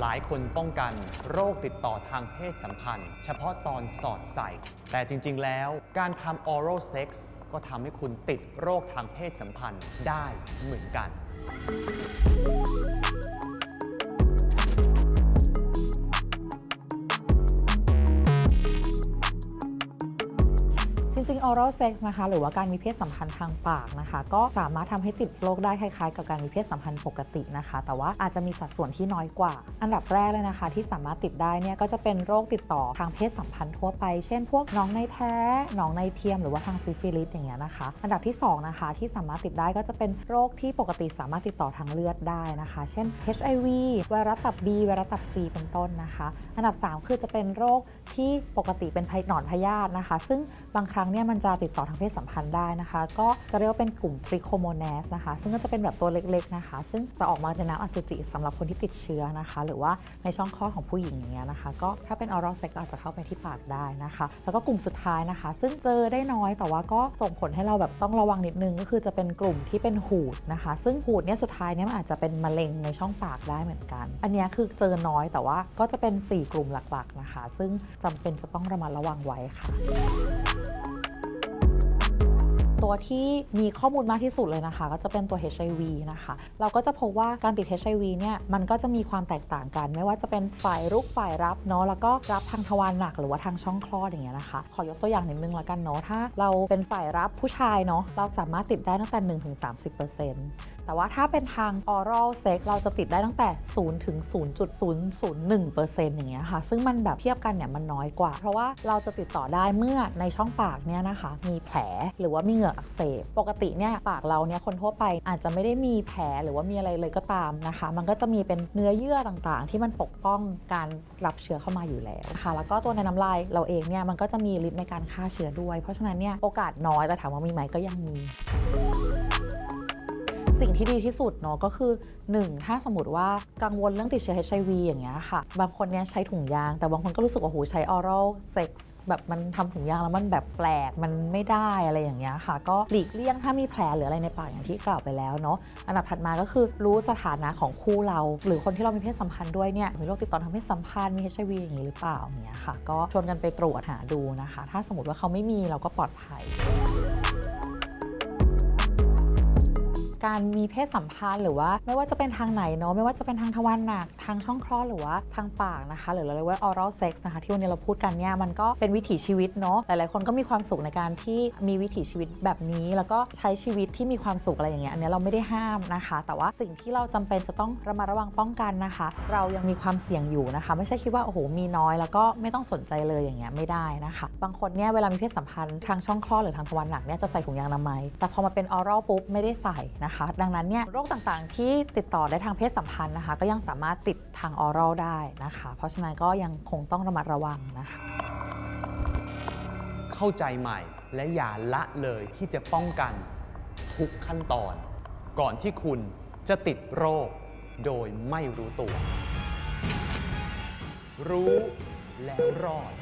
หลายคนป้องกันโรคติดต่อทางเพศสัมพันธ์ เฉพาะตอนสอดใส่ แต่จริง ๆ แล้วการทำ oral sex ก็ทำให้คุณติดโรคทางเพศสัมพันธ์ได้เหมือนกัน งๆ oral sex นะคะ หรือว่าการมีเพศสัมพันธ์ทางปากนะคะ ก็สามารถทำให้ติดโรคได้คล้ายๆ กับการมีเพศสัมพันธ์ปกตินะคะ แต่ว่าอาจจะมีสัดส่วนที่น้อยกว่า อันดับแรกเลยนะคะ ที่สามารถติดได้เนี่ยก็จะเป็นโรคติดต่อทางเพศสัมพันธ์ทั่วไป เช่น พวกน้องในแท้น้องในเทียมหรือว่าทางซิฟิลิสอย่างเงี้ยนะคะ อันดับที่สองนะคะ ที่สามารถติดได้ก็จะเป็นโรคที่ปกติสามารถติดต่อทางเลือดได้นะคะ เช่น HIV ไวรัสตับ B ไวรัสตับ C เป็นต้นนะคะ อันดับ 3 คือจะเป็นโรคที่ปกติเป็นไพหนอนพยาธินะคะ ซึ่งบางครั้งเนี่ยมันจะติดต่อทางเพศสัมพันธ์ได้นะคะ ก็จะเรียกว่าเป็นกลุ่มทริโคโมเนสนะคะ ซึ่งก็จะเป็นแบบตัวเล็กๆนะคะ ซึ่งจะออกมาในน้ำอสุจิสำหรับคนที่ติดเชื้อนะคะ หรือว่าในช่องคลอดของผู้หญิงอย่างเงี้ยนะคะ ก็ถ้าเป็นออรัลเซ็กก็อาจจะเข้าไปที่ปากได้นะคะ แล้วก็กลุ่มสุดท้ายนะคะ ซึ่งเจอได้น้อยแต่ว่าก็ส่งผลให้เราแบบต้องระวังนิดนึงก็คือจะเป็นกลุ่มที่เป็นหูดนะคะ ซึ่งหูดเนี่ยสุดท้ายเนี่ยมันอาจจะเป็นมะเร็งในช่องปากได้เหมือนกัน อันนี้คือเจอน้อยแต่ว่าก็จะเป็น 4 กลุ่มหลักๆนะคะ ซึ่งจำเป็นจะต้องระมัดระวังไว้ค่ะ ตัวที่มีข้อมูลมากที่สุดเลยนะคะ ก็จะเป็นตัว HIV นะคะ เราก็จะพบว่าการติด HIV เนี่ยมันก็จะมีความแตกต่างกัน ไม่ว่าจะเป็นฝ่ายรุกฝ่ายรับเนาะแล้วก็รับทางทวารหนักหรือว่าทางช่องคลอดอย่างเงี้ยนะคะ ขอยกตัวอย่างนิดนึงละกันเนาะถ้าเราเป็นฝ่ายรับผู้ชายเนาะเราสามารถติดได้ตั้งแต่1-30%แต่ว่าถ้าเป็นทาง oral sex เราจะติดได้ตั้งแต่0ถึง0.001%อย่างเงี้ยค่ะ ซึ่งมันแบบเทียบกันเนี่ยมันน้อยกว่า เพราะว่าเราจะติดต่อได้เมื่อในช่องปากเนี่ยนะคะ มีแผลหรือว่ามีเหงืออักเสบ ปกติเนี่ยปากเราเนี่ยคนทั่วไปอาจจะไม่ได้มีแผลหรือว่ามีอะไรเลยก็ตามนะคะ มันก็จะมีเป็นเนื้อเยื่อต่างๆ ที่มันปกป้องการรับเชื้อเข้ามาอยู่แล้วค่ะ แล้วก็ตัวในน้ำลายเราเองเนี่ยมันก็จะมีฤทธิ์ในการฆ่าเชื้อด้วย เพราะฉะนั้นเนี่ยโอกาสน้อยแต่ถามว่ามีไหมก็ยังมีสิ่งที่ดีที่สุดเนาะก็คือ 1 ถ้าสมมติว่ากังวลเรื่องติดเชื้อ HIV อย่างเงี้ยค่ะ บางคนเนี่ยใช้ถุงยาง แต่บางคนก็รู้สึกว่าโหใช้ oral sex แบบมันทำถุงยางแล้วมันแบบแปลกมันไม่ได้อะไรอย่างเงี้ยค่ะ ก็หลีกเลี่ยงถ้ามีแผลหรืออะไรในปากอย่างที่กล่าวไปแล้วเนาะอันดับถัดมาก็คือรู้สถานะของคู่เรา หรือคนที่เรามีเพศสัมพันธ์ด้วยเนี่ยมีโรคติดต่อทางเพศสัมพันธ์มี HIV อย่างนี้หรือเปล่าอย่างเงี้ยค่ะ ก็ชวนกันไปตรวจหาดูนะคะ ถ้าสมมติว่าเขาไม่มีเราก็ปลอดภัย การมีเพศสัมพันธ์หรือว่า ไม่ว่าจะเป็นทางไหนเนาะไม่ว่าจะเป็นทางทวารหนักทางช่องคลอดหรือว่าทางปากนะคะ หรือเราเรียกว่า oral sex นะคะที่วันนี้เราพูดกันเนี่ยมันก็เป็นวิถีชีวิตเนาะหลายๆ คนก็มีความสุขในการที่มีวิถีชีวิตแบบนี้ แล้วก็ใช้ชีวิตที่มีความสุขอะไรอย่างเงี้ยอันนี้เราไม่ได้ห้ามนะคะ แต่ว่าสิ่งที่เราจำเป็นจะต้องระมัดระวังป้องกันนะคะ เรายังมีความเสี่ยงอยู่นะคะ ไม่ใช่คิดว่าโอ้โหมีน้อย แล้วก็ไม่ต้องสนใจเลยอย่างเงี้ยไม่ได้นะคะ บางคนเนี่ยเวลามีเพศสัมพันธ์ทางช่องคลอดหรือทางทวารหนักเนี่ยจะใส่ถุงยางอนามัยแต่พอมาเป็น oral ปุ๊บไม่ได้ใส่นะคะ ดังนั้นเนี่ยโรคต่างๆ ที่ติดต่อได้ทางเพศสัมพันธ์นะคะ ก็ยังสามารถติดทาง oral ได้นะคะ เพราะฉะนั้นก็ยังคงต้องระมัดระวังนะคะ เข้าใจใหม่และอย่าละเลยที่จะป้องกันทุกขั้นตอน ก่อนที่คุณจะติดโรคโดยไม่รู้ตัว รู้แล้วรอด